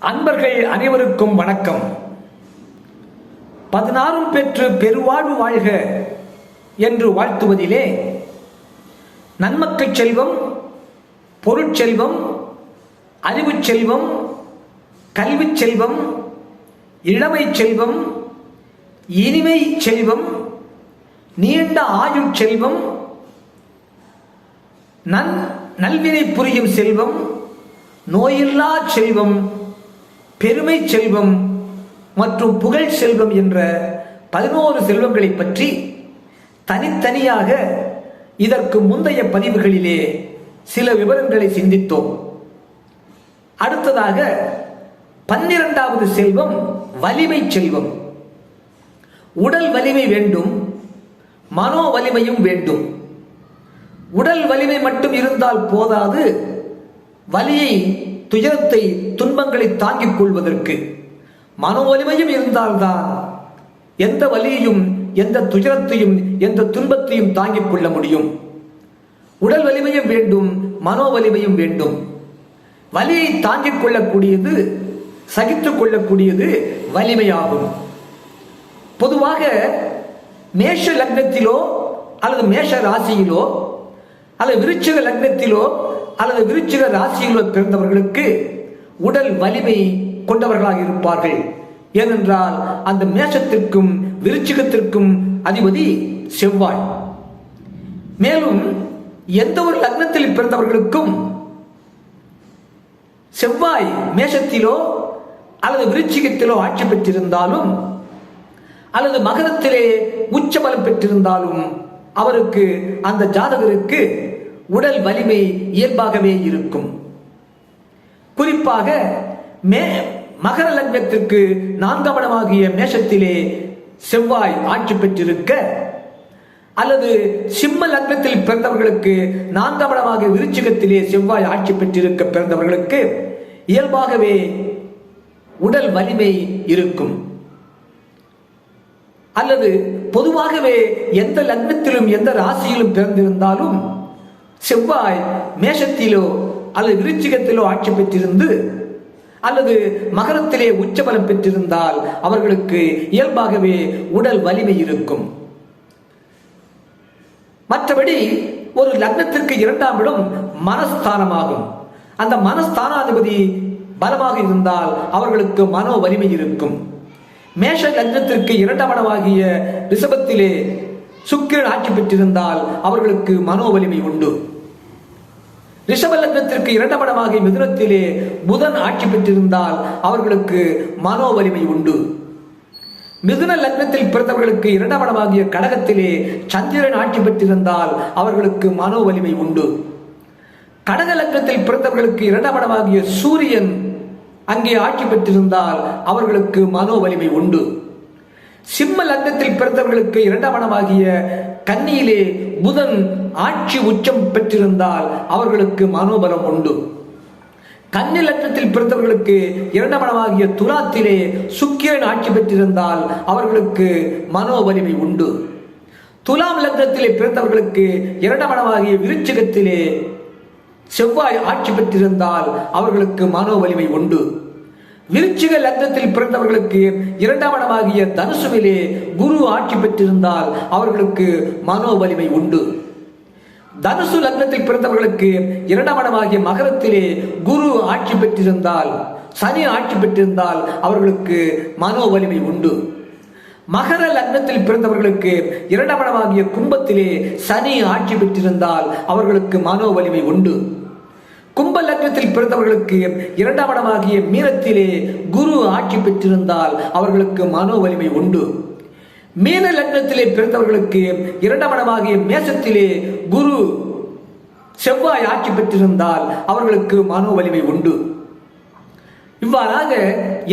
அன்பர்கள் அனைவருக்கும் வணக்கம். பதினாறும் பெற்று பெருவாழ்வு வாழ்க என்று வாழ்த்துவதிலே நன்மக்கள் செல்வம் பொருட்செல்வம் அறிவுச் செல்வம் கல்விச் செல்வம் இளமை செல்வம் இனிமை செல்வம் நீண்ட ஆயுள் செல்வம் நன் நல்வினை புரியும் செல்வம் நோயில்லா செல்வம் பெருமை செல்வம் மற்றும் புகழ் செல்வம் என்ற பதினோரு செல்வங்களை பற்றி தனித்தனியாக இதற்கு முந்தைய பதிவுகளிலே சில விவரங்களை சிந்தித்தோம். அடுத்ததாக பன்னிரண்டாவது செல்வம் வலிமை செல்வம். உடல் வலிமை வேண்டும் மனோ வலிமையும் வேண்டும். உடல் வலிமை மட்டும் இருந்தால் போதாது வலியை துயரத்தை துன்பங்களை தாங்கிக் கொள்வதற்கு. மன வலிமையும் இருந்தால்தான் எந்த வலியையும் எந்த துயரத்தையும் எந்த துன்பத்தையும் தாங்கிக் கொள்ள முடியும். உடல் வலிமையும் வேண்டும் மனோ வலிமையும் வேண்டும். வலியை தாங்கிக் கொள்ளக்கூடியது சகித்துக் கொள்ளக்கூடியது வலிமையாகும். பொதுவாக மேஷ லக்னத்திலோ அல்லது மேஷ ராசியிலோ அல்லது விருச்சிக லக்னத்திலோ அல்லது விருச்சிக ராசியில் பிறந்தவர்களுக்கு உடல் வலிமை கொண்டவர்களாக இருப்பார்கள். ஏனென்றால் அந்த மேஷத்திற்கும் விருச்சிகத்திற்கும் அதிபதி செவ்வாய். மேலும் எந்த ஒரு லக்னத்தில் பிறந்தவர்களுக்கும் செவ்வாய் மேஷத்திலோ அல்லது விருச்சிகத்திலோ ஆட்சி பெற்றிருந்தாலும் அல்லது மகரத்திலே உச்சபலம் பெற்றிருந்தாலும் அவருக்கு அந்த ஜாதகருக்கு உடல் வலிமை இயல்பாகவே இருக்கும். குறிப்பாக மே மகர லக்னத்திற்கு நான்காம் இடமாகிய மேஷத்திலே செவ்வாய் ஆட்சி பெற்றிருக்க அல்லது சிம்ம லக்னத்தில் பிறந்தவர்களுக்கு நான்காம் இடமாக விருச்சிகத்திலே செவ்வாய் ஆட்சி பெற்றிருக்க பிறந்தவர்களுக்கு இயல்பாகவே உடல் வலிமை இருக்கும். அல்லது பொதுவாகவே எந்த லக்னத்திலும் எந்த ராசியிலும் பிறந்திருந்தாலும் செவ்வாய் மேஷத்திலோ அல்லது விருச்சிகத்திலோ ஆட்சி பெற்றிருந்து அல்லது மகரத்திலே உச்சபலம் பெற்றிருந்தால் அவர்களுக்கு இயல்பாகவே உடல் வலிமை இருக்கும். மற்றபடி ஒரு லக்னத்திற்கு இரண்டாம் இடம் மனஸ்தானமாகும். அந்த மனஸ்தானாதிபதி பலமாக இருந்தால் அவர்களுக்கு மனோ வலிமை இருக்கும். மேஷ லக்னத்திற்கு இரண்டாம் இடமாகிய ரிஷபத்திலே சுக்கிரன் ஆட்சி பெற்றிருந்தால் அவர்களுக்கு மனோ வலிமை உண்டு. ரிஷபலக்னத்திற்கு இரண்டாம் இடமாக மிதுனத்திலே புதன் ஆட்சி பெற்றிருந்தால் அவர்களுக்கு மனோ வலிமை உண்டு. மிதுன லக்னத்தில் பிறந்தவர்களுக்கு இரண்டாம் இடமாகிய கடகத்திலே சந்திரன் ஆட்சி பெற்றிருந்தால் அவர்களுக்கு மனோ வலிமை உண்டு. கடக லக்னத்தில் பிறந்தவர்களுக்கு இரண்டாம் இடமாகிய சூரியன் அங்கே ஆட்சி பெற்றிருந்தால் அவர்களுக்கு மனோ வலிமை உண்டு. சிம்ம லக்னத்தில் பிறந்தவர்களுக்கு இரண்டாம் இடமாகிய கன்னியிலே புதன் ஆட்சி உச்சம் பெற்றிருந்தால் அவர்களுக்கு மனோபலம் உண்டு. கன்னி லக்னத்தில் பிறந்தவர்களுக்கு இரண்டாம் இடமாகிய துலாத்திலே சுக்கிரன் ஆட்சி பெற்றிருந்தால் அவர்களுக்கு மனோவலிமை உண்டு. துலாம் லக்னத்திலே பிறந்தவர்களுக்கு இரண்டாம் இடமாகிய விருச்சிகத்திலே செவ்வாய் ஆட்சி பெற்றிருந்தால் அவர்களுக்கு மனோ வலிமை உண்டு. விருச்சிக லக்னத்தில் பிறந்தவர்களுக்கு இரண்டாம் இடமாகிய தனுசுவிலே குரு ஆட்சி பெற்றிருந்தால் அவர்களுக்கு மனோ வலிமை உண்டு. தனுசு லக்னத்தில் பிறந்தவர்களுக்கு இரண்டாம் இடமாகிய மகரத்திலே குரு ஆட்சி பெற்றிருந்தால் சனி ஆட்சி பெற்றிருந்தால் அவர்களுக்கு மனோ வலிமை உண்டு. மகர லக்னத்தில் பிறந்தவர்களுக்கு இரண்டாம் இடமாகிய கும்பத்திலே சனி ஆட்சி பெற்றிருந்தால் அவர்களுக்கு மனோ வலிமை உண்டு. கும்ப லக்னத்தில் பிறந்தவர்களுக்கு இரண்டாம் இடமாகிய மீனத்திலே குரு ஆட்சி பெற்றிருந்தால் அவர்களுக்கு மனோ வலிமை உண்டு. மீன லக்னத்திலே பிறந்தவர்களுக்கு இரண்டாம் இடமாகிய மேசத்திலே குரு செவ்வாய் ஆட்சி பெற்றிருந்தால் அவர்களுக்கு மனோ வலிமை உண்டு. இவ்வாறாக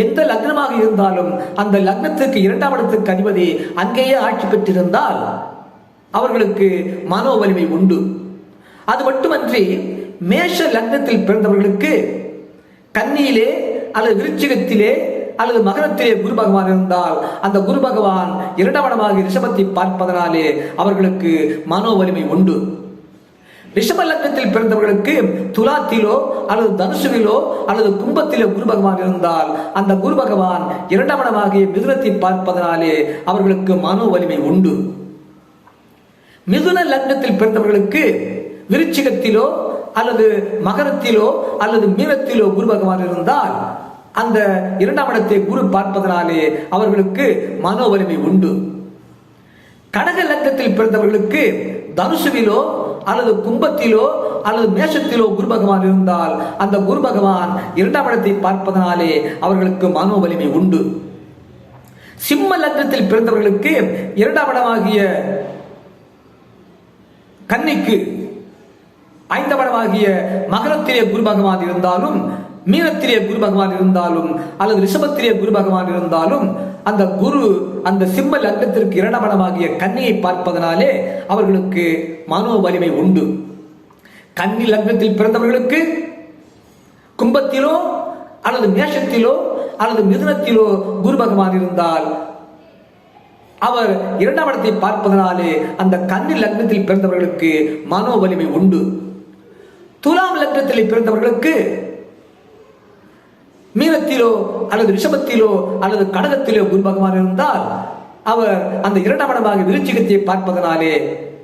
எந்த லக்னமாக இருந்தாலும் அந்த லக்னத்துக்கு இரண்டாம் இடத்துக்கு அதிபதி அங்கேயே ஆட்சி பெற்றிருந்தால் அவர்களுக்கு மனோ வலிமை உண்டு. அது மட்டுமன்றி மேஷ லக்னத்தில் பிறந்தவர்களுக்கு கன்னியிலே அல்லது விருச்சிகத்திலே அல்லது மகரத்திலே குரு பகவான் இருந்தால் அந்த குரு பகவான் இரண்டாம் ரிஷபத்தை பார்ப்பதனாலே அவர்களுக்கு மனோ வலிமை உண்டு. ரிஷப லக்னத்தில் பிறந்தவர்களுக்கு துலாத்திலோ அல்லது தனுசுவிலோ அல்லது கும்பத்திலோ குரு பகவான் இருந்தால் அந்த குரு பகவான் இரண்டாம் மிதுனத்தை பார்ப்பதனாலே அவர்களுக்கு மனோ வலிமை உண்டு. மிதுன லக்னத்தில் பிறந்தவர்களுக்கு விருச்சிகத்திலோ அல்லது மகரத்திலோ அல்லது மீனத்திலோ குரு பகவான் இருந்தால் அந்த இரண்டாம் இடத்தை குரு பார்ப்பதனாலே அவர்களுக்கு மனோ வலிமை உண்டு. கடக லக்கத்தில் பிறந்தவர்களுக்கு தனுசுவிலோ அல்லது கும்பத்திலோ அல்லது மேஷத்திலோ குரு பகவான் இருந்தால் அந்த குரு பகவான் இரண்டாம் இடத்தை பார்ப்பதனாலே அவர்களுக்கு மனோ வலிமை உண்டு. சிம்ம லக்னத்தில் பிறந்தவர்களுக்கு இரண்டாம் இடமாகிய கன்னிக்கு ஐந்தவனமாகிய மகரத்திலே குரு பகவான் இருந்தாலும் மீனத்திலே குரு பகவான் இருந்தாலும் அல்லது ரிஷபத்திலே குரு பகவான் இருந்தாலும் அந்த குரு அந்த சிம்ம லக்னத்திற்கு இரண்டாம் கன்னியை பார்ப்பதனாலே அவர்களுக்கு மனோ வலிமை உண்டு. கன்னி லக்னத்தில் பிறந்தவர்களுக்கு கும்பத்திலோ அல்லது மேஷத்திலோ அல்லது மிதுனத்திலோ குரு பகவான் இருந்தால் அவர் இரண்டாம் இடத்தை பார்ப்பதனாலே அந்த கன்னி லக்னத்தில் பிறந்தவர்களுக்கு மனோ வலிமை உண்டு. துலாம் லக்னத்தில் பிறந்தவர்களுக்கு மீனத்திலோ அல்லது ரிஷபத்திலோ அல்லது கடகத்திலோ குரு பகவான் இருந்தால் அவர் அந்த இரண்டாம் இடமாக விருச்சிகத்தை பார்ப்பதனாலே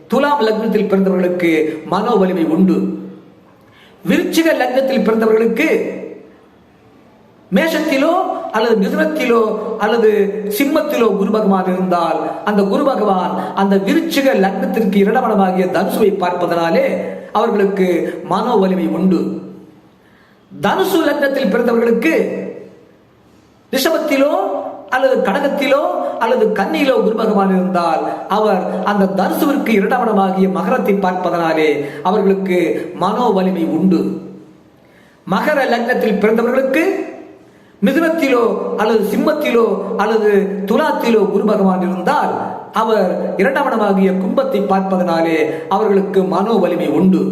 துலாம் லக்னத்தில் பிறந்தவர்களுக்கு மனோ வலிமை உண்டு. விருச்சிக லக்னத்தில் பிறந்தவர்களுக்கு மேஷத்திலோ அல்லது மிதுனத்திலோ அல்லது சிம்மத்திலோ குரு பகவான் இருந்தால் அந்த குரு பகவான் அந்த விருச்சிக லக்னத்திற்கு இரடமடமாகிய தனுசுவை பார்ப்பதனாலே அவர்களுக்கு மனோ வலிமை உண்டு. தனுசு லக்னத்தில் பிறந்தவர்களுக்கு ரிஷபத்திலோ அல்லது கடகத்திலோ அல்லது கன்னியிலோ குரு பகவான் இருந்தால் அவர் அந்த தனுசுவிற்கு இரண்டாவடமாகிய மகரத்தை பார்ப்பதனாலே அவர்களுக்கு மனோ வலிமை உண்டு. மகர லக்னத்தில் பிறந்தவர்களுக்கு மிதுனத்திலோ அல்லது சிம்மத்திலோ அல்லது துலாத்திலோ குரு பகவான் இருந்தால் அவர் இரண்டாவடமாகிய கும்பத்தை பார்ப்பதனாலே அவர்களுக்கு மனோ வலிமை உண்டு.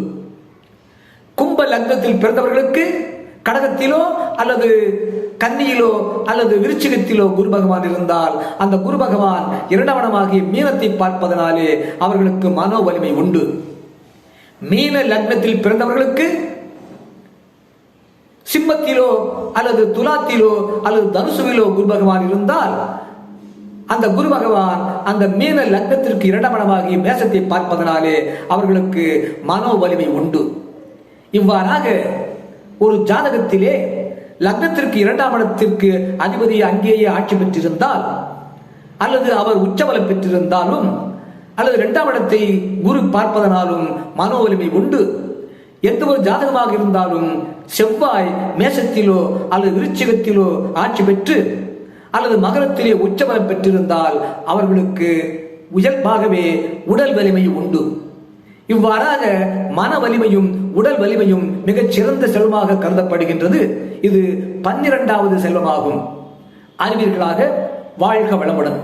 கும்ப லக்னத்தில் பிறந்தவர்களுக்கு கடகத்திலோ அல்லது கன்னியிலோ அல்லது விருச்சிகத்திலோ குரு பகவான் இருந்தால் அந்த குரு பகவான் இரண்டவனமாகிய மீனத்தை பார்ப்பதனாலே அவர்களுக்கு மனோ வலிமை உண்டு. மீன லக்னத்தில் பிறந்தவர்களுக்கு சிம்மத்திலோ அல்லது துலாத்திலோ அல்லது தனுசுவிலோ குரு பகவான் இருந்தால் அந்த குரு பகவான் அந்த மீன லக்னத்திற்கு இரண்டமனமாகிய மேசத்தை பார்ப்பதனாலே அவர்களுக்கு மனோ வலிமை உண்டு. இவ்வாறாக ஒரு ஜாதகத்திலே லக்னத்திற்கு இரண்டாம் இடத்திற்கு அதிபதி அங்கேயே ஆட்சி பெற்றிருந்தால் அல்லது அவர் உச்சபலம் பெற்றிருந்தாலும் அல்லது இரண்டாம் இடத்தை குரு பார்ப்பதனாலும் மனோ வலிமை உண்டு. எந்த ஒரு ஜாதகமாக இருந்தாலும் செவ்வாய் மேசத்திலோ அல்லது விருச்சிகத்திலோ ஆட்சி பெற்று அல்லது மகரத்திலே உச்சபலம் பெற்றிருந்தால் அவர்களுக்கு உயல்பாகவே உடல் வலிமை உண்டு. இவ்வாறாக மன வலிமையும் உடல் வலிமையும் மிகச் சிறந்த செல்வமாக கருதப்படுகின்றது. இது பன்னிரண்டாவது செல்வமாகும். அறிவீர்களாக வாழ்க வளமுடன்.